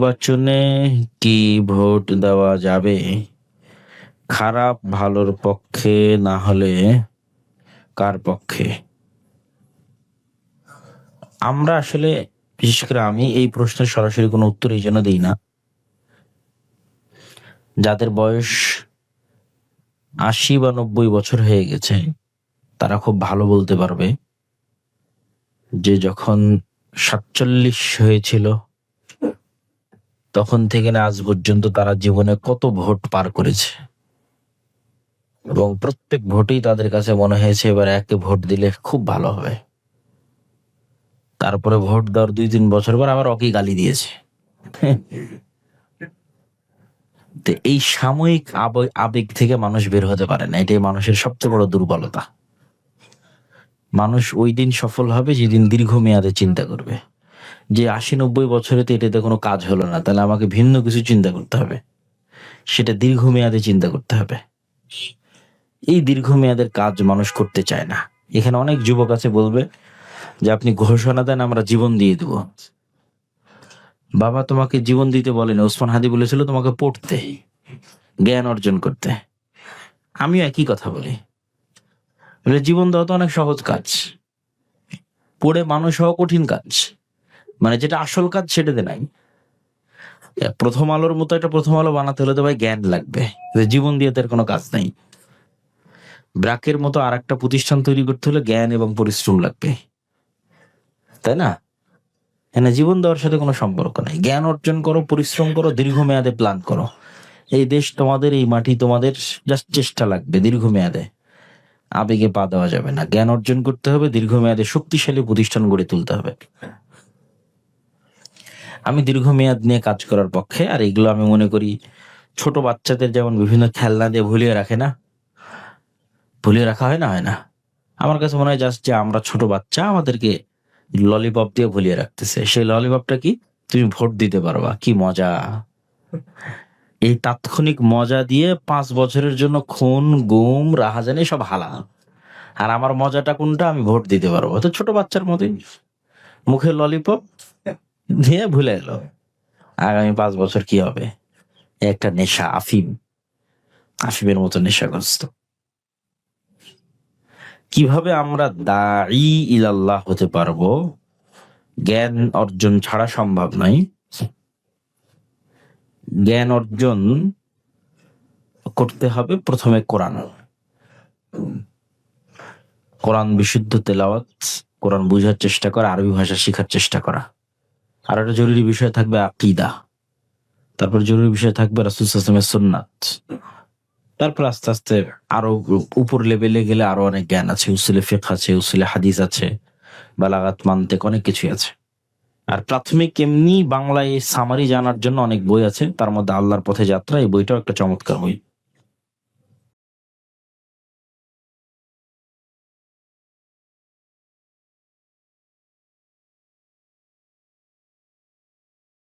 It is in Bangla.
নির্বাচনে কি ভোট দেওয়া যাবে? খারাপ ভালোর পক্ষে না হলে কার পক্ষে? আমরা আসলে, বিশেষ করে আমি এই প্রশ্নের সরাসরি কোনো উত্তর এই জন্য দিই না। যাদের বয়স আশি বা নব্বই বছর হয়ে গেছে, তারা খুব ভালো বলতে পারবে। যে যখন সাতচল্লিশ হয়েছিল তখন থেকে না আজ পর্যন্ত তারা জীবনে কত ভোট পার করেছে। এবং প্রত্যেক ভোটেই তাদের কাছে মনে হয়েছে এবার একে ভোট দিলে খুব ভালো হবে। তারপরে ভোট দেওয়ার দুই তিন বছর পর আবার অকি গালি দিয়েছে। এই সাময়িক আবে- আবেগ থেকে মানুষ বের হতে পারে না, এটাই মানুষের সবচেয়ে বড় দুর্বলতা। মানুষ ওই দিন সফল হবে যেদিন দীর্ঘমেয়াদে চিন্তা করবে। যে আশি নব্বই বছরে তো এটাতে কোনো কাজ হলো না, তাহলে আমাকে ভিন্ন কিছু চিন্তা করতে হবে। সেটা দীর্ঘমেয়াদে চিন্তা করতে হবে। এই দীর্ঘমেয়াদের কাজ মানুষ করতে চায় না। এখানে অনেক যুবক আছে বলবে যে, আপনি ঘোষণা দেন, আমরা জীবন দিয়ে দেব। বাবা তোমাকে জীবন দিতে বলেনি ওসমান হাদি বলেছিল তোমাকে পড়তে, জ্ঞান অর্জন করতে। আমিও একই কথা বলি। বলে, জীবন দেওয়া তো অনেক সহজ কাজ। পড়ে মানুষ হওয়া কঠিন কাজ। মানে যেটা আসল কাজ সেটাতে নাই। প্রথম আলোর মতো একটা প্রথম আলো বানাতে হলে তো ভাই জ্ঞান লাগবে। জীবন দিয়ে তার কোনো কাজ নাই। ব্রাকের মতো আর একটা প্রতিষ্ঠান তৈরি করতে হলে জ্ঞান এবং পরিশ্রম লাগবে। তাই না? হ্যাঁ জীবন দেওয়ার সাথে কোনো সম্পর্ক নাই। জ্ঞান অর্জন করো, পরিশ্রম করো, দীর্ঘমেয়াদে প্ল্যান করো। এই দেশ তোমাদের, এই মাটি তোমাদের জাস্ট চেষ্টা লাগবে দীর্ঘমেয়াদে। আবেগে পা দেওয়া যাবে না। জ্ঞান অর্জন করতে হবে, দীর্ঘমেয়াদে শক্তিশালী প্রতিষ্ঠান গড়ে তুলতে হবে। আমি দীর্ঘমেয়াদ নিয়ে কাজ করার পক্ষে, আর এগুলো আমি মনে করি ছোট বাচ্চাদের যেমন বিভিন্ন খেলনা দিয়ে ভুলিয়ে রাখে না, ভুলিয়ে রাখা হয় না হয় না। আমার কাছে মনে হয় জাস্ট যে আমরা ছোট বাচ্চা, আমাদেরকে ললিপপ দিয়ে ভুলিয়ে রাখতেছে। সেই ললিপপটা কি তুমি ভোট দিতে পারবা? কি মজা। এই তাৎক্ষণিক মজা দিয়ে পাঁচ বছরের জন্য খুন, গুম, রাহাজানি সব হালা আর আমার মজাটা কোনটা? আমি ভোট দিতে পারব। তো ছোট বাচ্চার মতোই মুখে ললিপপ দিয়ে ভুলে এলো আগামী পাঁচ বছর কি হবে? একটা নেশা আফিম। আফিমের মতো নেশাগ্রস্ত। কীভাবে আমরা দায়ী ইলাল্লাহ হতে পারব? জ্ঞান অর্জন ছাড়া সম্ভব নয়। জ্ঞান অর্জন করতে হবে প্রথমে কোরআন। কোরআন বিশুদ্ধ তেলাওয়াত, কোরআন বোঝার চেষ্টা করা, আরবি ভাষা শেখার চেষ্টা করা। আর একটা জরুরি বিষয় থাকবে আকিদা। তারপর জরুরি বিষয় থাকবে রাসুল সাসলামের সুন্নাত। তারপর আস্তে আস্তে আরও উপর লেভেলে গেলে আরও অনেক জ্ঞান আছে, উসুলে ফিক আছে, উসুলে হাদিস আছে, বালাগাত, মানতেক অনেক কিছুই আছে। আর প্রাথমিক এমনি বাংলায় সামারি জানার জন্য অনেক বই আছে, তার মধ্যে আল্লাহর পথে যাত্রা, এই বইটাও একটা চমৎকার বই।